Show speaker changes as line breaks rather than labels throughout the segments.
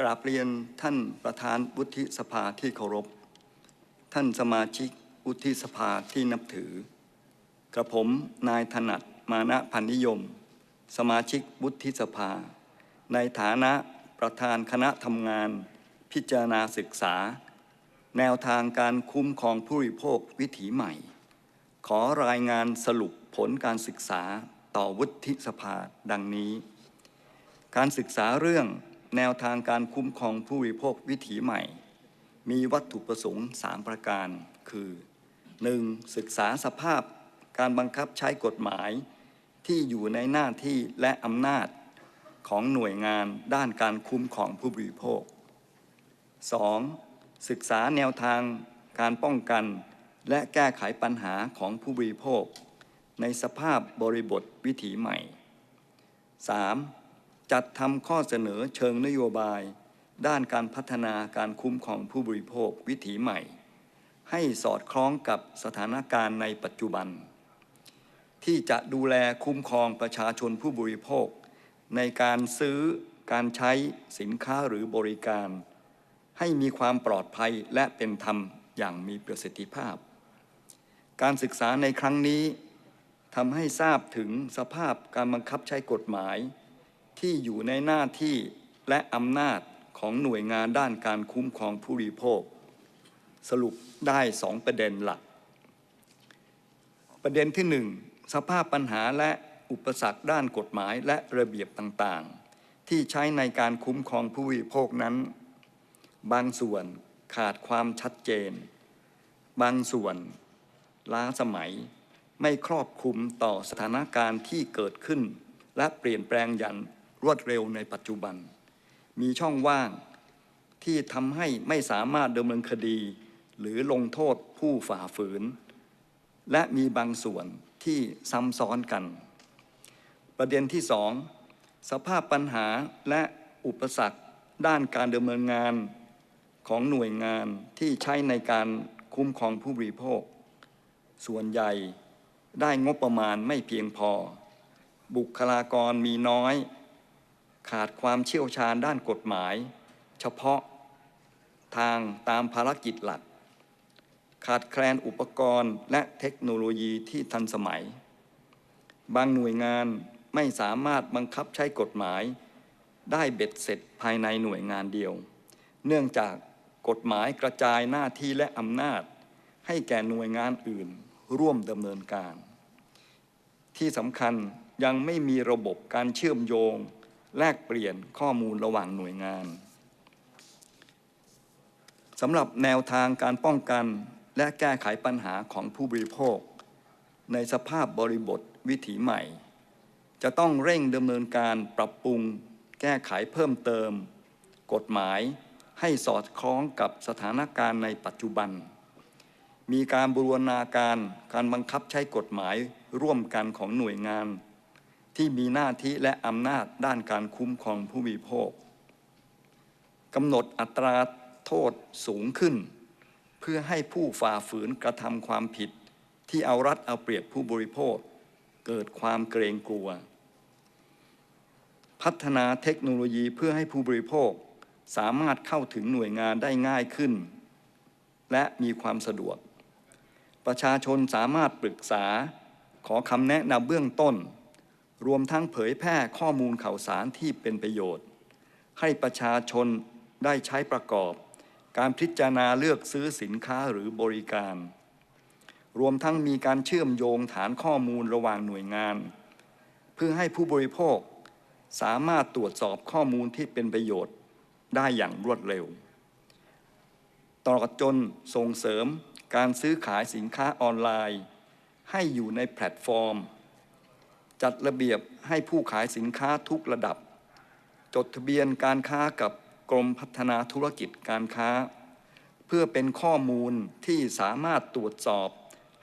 กราบเรียนท่านประธานวุฒิสภาที่เคารพ ท่านสมาชิกวุฒิสภาที่นับถือ กระผมนายถนัดมานะพันนิยม สมาชิกวุฒิสภา ในฐานะประธานคณะทำงาน พิจารณาศึกษา แนวทางการคุ้มครองผู้บริโภควิถีใหม่ ขอรายงานสรุปผลการศึกษาต่อวุฒิสภาดังนี้ การศึกษาเรื่อง แนวทางการคุ้มครองผู้บริโภควิถีใหม่ มีวัตถุประสงค์ 3 ประการ คือ 1. ศึกษาสภาพการบังคับใช้กฎหมาย ที่อยู่ในหน้าที่และอำนาจของหน่วยงานด้านการคุ้มครองผู้บริโภค 2. ศึกษาแนวทางการป้องกัน และแก้ไขปัญหาของผู้บริโภค ในสภาพบริบทวิถีใหม่ 3. จัดทำข้อเสนอเชิงนโยบาย ด้านการพัฒนาการคุ้มครองผู้บริโภควิถีใหม่ ให้สอดคล้องกับสถานการณ์ในปัจจุบัน ที่จะดูแลคุ้มครองประชาชนผู้บริโภค ในการซื้อการใช้สินค้าหรือบริการ ให้มีความปลอดภัยและเป็นธรรมอย่างมีประสิทธิภาพ การศึกษาในครั้งนี้ทำให้ทราบถึงสภาพการบังคับใช้กฎหมาย ที่อยู่ในหน้าที่และอำนาจของหน่วยงานด้านการคุ้มครองผู้บริโภค สรุปได้สองประเด็นหลัก ประเด็นที่หนึ่งสภาพปัญหาและอุปสรรคด้านกฎหมายและระเบียบต่างๆ ที่ใช้ในการคุ้มครองผู้บริโภคนั้น บางส่วนขาดความชัดเจน บางส่วนล้าสมัยไม่ครอบคลุมต่อสถานการณ์ที่เกิดขึ้น และเปลี่ยนแปลงอย่าง รวดเร็วในปัจจุบัน มีช่องว่างที่ทำให้ไม่สามารถดำเนินคดี หรือลงโทษผู้ฝ่าฝืน และมีบางส่วนที่ซ้ำซ้อนกัน ประเด็นที่สองสภาพปัญหาและอุปสรรคด้านการดำเนินงานของหน่วยงานที่ใช้ในการคุ้มครองผู้บริโภค ส่วนใหญ่ได้งบประมาณไม่เพียงพอ บุคลากรมีน้อย ขาดความเชี่ยวชาญด้านกฎหมาย เฉพาะทางตามภารกิจหลัก ขาดแคลนอุปกรณ์และเทคโนโลยีที่ทันสมัย บางหน่วยงานไม่สามารถบังคับใช้กฎหมาย ได้เบ็ดเสร็จภายในหน่วยงานเดียว เนื่องจากกฎหมายกระจายหน้าที่และอำนาจ ให้แก่หน่วยงานอื่นร่วมดำเนินการ ที่สำคัญยังไม่มีระบบการเชื่อมโยง แลกเปลี่ยนข้อมูลระหว่างหน่วยงานสำหรับแนวทางการป้องกันและแก้ไขปัญหาของผู้บริโภค ในสภาพบริบทวิถีใหม่ จะต้องเร่งดำเนินการปรับปรุง แก้ไขเพิ่มเติม กฎหมายให้สอดคล้องกับสถานการณ์ในปัจจุบัน มีการบูรณาการการบังคับใช้กฎหมายร่วมกันของหน่วยงาน ที่มีหน้าที่และอำนาจด้านการคุ้มครองผู้บริโภคกำหนดอัตราโทษสูงขึ้น เพื่อให้ผู้ฝ่าฝืนกระทำความผิด ที่เอารัดเอาเปรียบผู้บริโภค เกิดความเกรงกลัว พัฒนาเทคโนโลยีเพื่อให้ผู้บริโภคสามารถเข้าถึงหน่วยงานได้ง่ายขึ้น และมีความสะดวก ประชาชนสามารถปรึกษาขอคำแนะนำเบื้องต้น รวมทั้งเผยแพร่ข้อมูลข่าวสารที่เป็นประโยชน์ ให้ประชาชนได้ใช้ประกอบ การพิจารณาเลือกซื้อสินค้าหรือบริการ รวมทั้งมีการเชื่อมโยงฐานข้อมูลระหว่างหน่วยงาน เพื่อให้ผู้บริโภคสามารถตรวจสอบข้อมูลที่เป็นประโยชน์ได้อย่างรวดเร็ว ตลอดจนส่งเสริมการซื้อขายสินค้าออนไลน์ ให้อยู่ในแพลตฟอร์ม จัดระเบียบให้ผู้ขายสินค้าทุกระดับ จดทะเบียนการค้ากับกรมพัฒนาธุรกิจการค้า เพื่อเป็นข้อมูลที่สามารถตรวจสอบ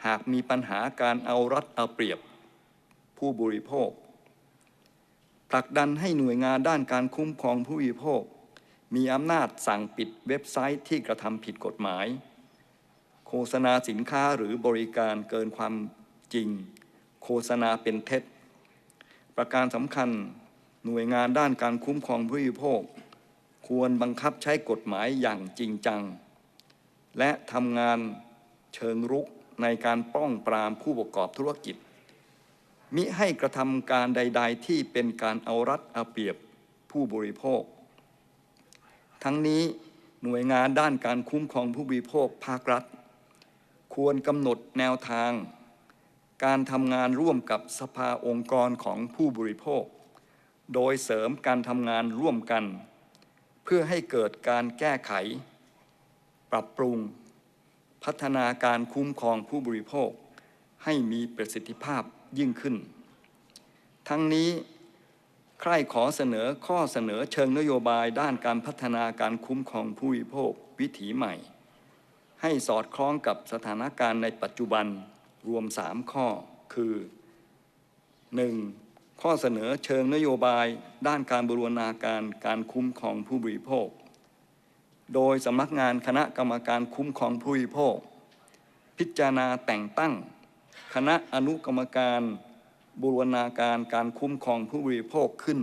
หากมีปัญหาการเอารัดเอาเปรียบ ผู้บริโภคผลักดันให้หน่วยงานด้านการคุ้มครองผู้บริโภค มีอำนาจสั่งปิดเว็บไซต์ที่กระทำผิดกฎหมาย โฆษณาสินค้าหรือบริการเกินความจริง โฆษณาเป็นเท็จ ประการสำคัญหน่วยงานด้านการคุ้มครองผู้บริโภค ควรบังคับใช้กฎหมายอย่างจริงจัง และทำงานเชิงรุกในการป้องปรามผู้ประกอบธุรกิจ มิให้กระทำการใด ๆ ที่เป็นการเอารัดเอาเปรียบผู้บริโภค ทั้งนี้หน่วยงานด้านการคุ้มครองผู้บริโภคภาครัฐ ควรกำหนดแนวทาง การทำงานร่วมกับสภาองค์กรของผู้บริโภค โดยเสริมการทำงานร่วมกัน เพื่อให้เกิดการแก้ไข ปรับปรุง พัฒนาการคุ้มครองผู้บริโภค ให้มีประสิทธิภาพยิ่งขึ้น ทั้งนี้ใครขอเสนอข้อเสนอเชิงนโยบายด้านการพัฒนาการคุ้มครองผู้บริโภควิถีใหม่ ให้สอดคล้องกับสถานการณ์ในปัจจุบัน รวม 3 ข้อคือ 1. ข้อเสนอเชิงนโยบายด้านการบรูรณาการการคุ้มครองผู้บริโภค โดยสำนักงานคณะกรรมการคุ้มครองผู้บริโภค พิจารณาแต่งตั้ง คณะอนุกรรมการบูรณาการการคุ้มครองผู้บริโภคขึ้น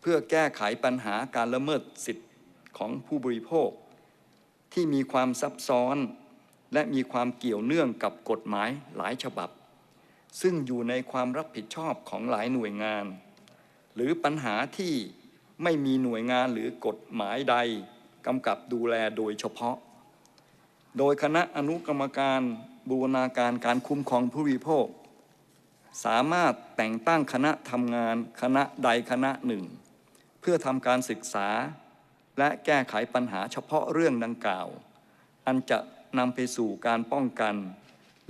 เพื่อแก้ไขปัญหาการละเมิดสิทธิของผู้บริโภค ที่มีความซับซ้อน และมีความเกี่ยวเนื่องกับกฎหมายหลายฉบับ ซึ่งอยู่ในความรับผิดชอบของหลายหน่วยงาน หรือปัญหาที่ไม่มีหน่วยงานหรือกฎหมายใดกำกับดูแลโดยเฉพาะ โดยคณะอนุกรรมการบูรณาการการคุ้มครองผู้บริโภค สามารถแต่งตั้งคณะทำงานคณะใดคณะหนึ่ง เพื่อทำการศึกษา และแก้ไขปัญหาเฉพาะเรื่องดังกล่าว อันจะ นำไปสู่การป้องกัน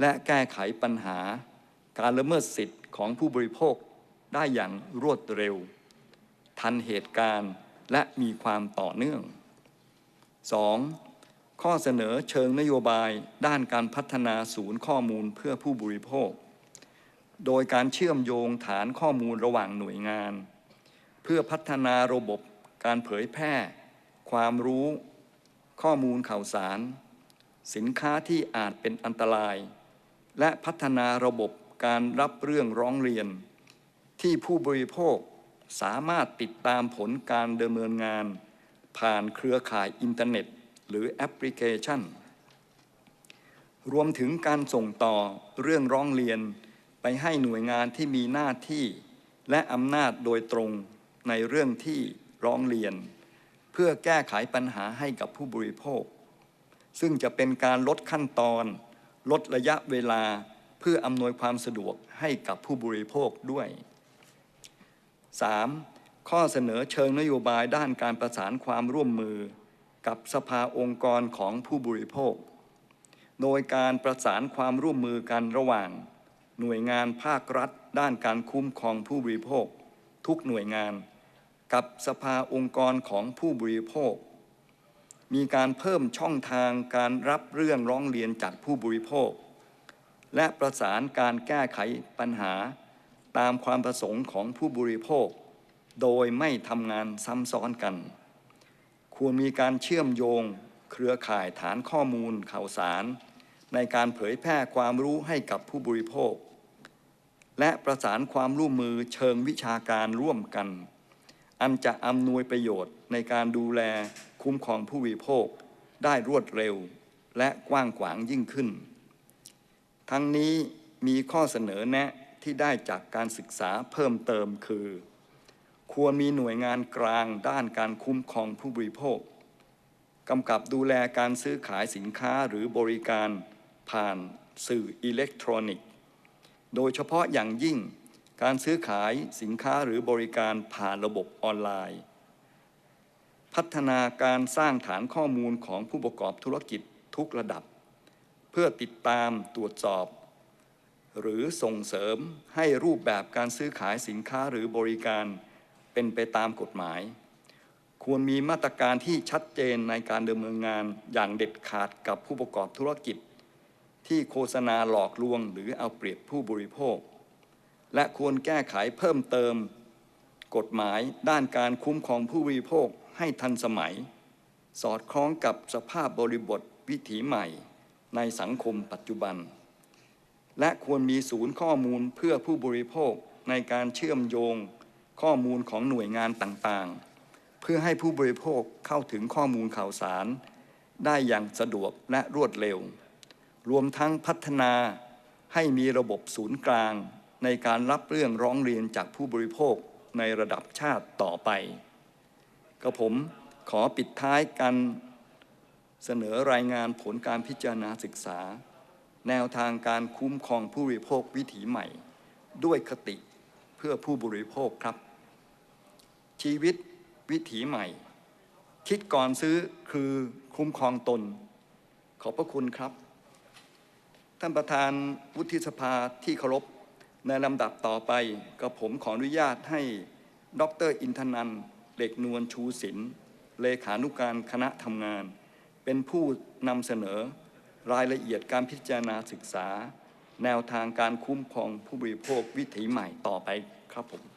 และแก้ไขปัญหา การละเมิดสิทธิ์ของผู้บริโภคได้อย่างรวดเร็ว ทันเหตุการณ์และมีความต่อเนื่อง 2. ข้อเสนอเชิงนโยบายด้านการพัฒนาศูนย์ข้อมูลเพื่อผู้บริโภค โดยการเชื่อมโยงฐานข้อมูลระหว่างหน่วยงาน เพื่อพัฒนาระบบการเผยแพร่ ความรู้ ข้อมูลข่าวสาร สินค้าที่อาจเป็นอันตราย และพัฒนาระบบการรับเรื่องร้องเรียน ที่ผู้บริโภคสามารถติดตามผลการดำเนินงาน ผ่านเครือข่ายอินเทอร์เน็ต หรือแอปพลิเคชัน รวมถึงการส่งต่อเรื่องร้องเรียนไปให้หน่วยงานที่มีหน้าที่ และอำนาจโดยตรงในเรื่องที่ร้องเรียน เพื่อแก้ไขปัญหาให้กับผู้บริโภค ซึ่งจะเป็นการลดขั้นตอน ลดระยะเวลาเพื่ออำนวยความสะดวกให้กับผู้บริโภคด้วย 3. ข้อเสนอเชิงนโยบายด้านการประสานความร่วมมือ กับสภาองค์กรของผู้บริโภค โดยการประสานความร่วมมือกันระหว่าง หน่วยงานภาครัฐ ด้านการคุ้มครองผู้บริโภค ทุกหน่วยงาน กับสภาองค์กรของผู้บริโภค มีการเพิ่มช่องทางการรับเรื่องร้องเรียนจากผู้บริโภค และประสานการแก้ไขปัญหาตามความประสงค์ของผู้บริโภค โดยไม่ทำงานซ้ำซ้อนกัน ควรมีการเชื่อมโยง เครือข่ายฐานข้อมูลข่าวสาร ในการเผยแพร่ความรู้ให้กับผู้บริโภค และประสานความร่วมมือเชิงวิชาการร่วมกัน อันจะอำนวยประโยชน์ในการดูแล คุ้มครองผู้บริโภคได้รวดเร็วและกว้างขวางยิ่งขึ้น ทั้งนี้มีข้อเสนอแนะที่ได้จากการศึกษาเพิ่มเติมคือ ควรมีหน่วยงานกลางด้านการคุ้มครองผู้บริโภคกำกับดูแลการซื้อขายสินค้าหรือบริการผ่านสื่ออิเล็กทรอนิกส์ โดยเฉพาะอย่างยิ่งการซื้อขายสินค้าหรือบริการผ่านระบบออนไลน์ พัฒนาการสร้างฐานข้อมูลของผู้ประกอบธุรกิจทุกระดับ เพื่อติดตามตรวจสอบ หรือส่งเสริมให้รูปแบบการซื้อขายสินค้าหรือบริการเป็นไปตามกฎหมาย ควรมีมาตรการที่ชัดเจนในการดำเนินงานอย่างเด็ดขาดกับผู้ประกอบธุรกิจ ที่โฆษณาหลอกลวงหรือเอาเปรียบผู้บริโภค และควรแก้ไขเพิ่มเติม กฎหมายด้านการคุ้มครองผู้บริโภค ให้ทันสมัย สอดคล้องกับสภาพบริบทวิถีใหม่ในสังคมปัจจุบัน และควรมีศูนย์ข้อมูลเพื่อผู้บริโภคในการเชื่อมโยงข้อมูลของหน่วยงานต่างๆ เพื่อให้ผู้บริโภคเข้าถึงข้อมูลข่าวสาร ได้อย่างสะดวกและรวดเร็ว รวมทั้งพัฒนาให้มีระบบศูนย์กลางในการรับเรื่องร้องเรียนจากผู้บริโภคในระดับชาติต่อไป กระผมขอปิดท้ายกันเสนอรายงานผลการพิจารณาศึกษา แนวทางการคุ้มครองผู้บริโภควิถีใหม่ ด้วยคติเพื่อผู้บริโภคครับ ชีวิตวิถีใหม่ คิดก่อนซื้อคือคุ้มครองตน ขอบพระคุณครับ ท่านประธานวุฒิสภาที่เคารพในลำดับต่อไปก็ผมขออนุญาตให้ดรอินทนันท์ เด็กนวลชูศิลป์เลขานุการคณะทำงาน เป็นผู้นำเสนอรายละเอียดการพิจารณาศึกษา แนวทางการคุ้มครองผู้บริโภควิถีใหม่ต่อไปครับผม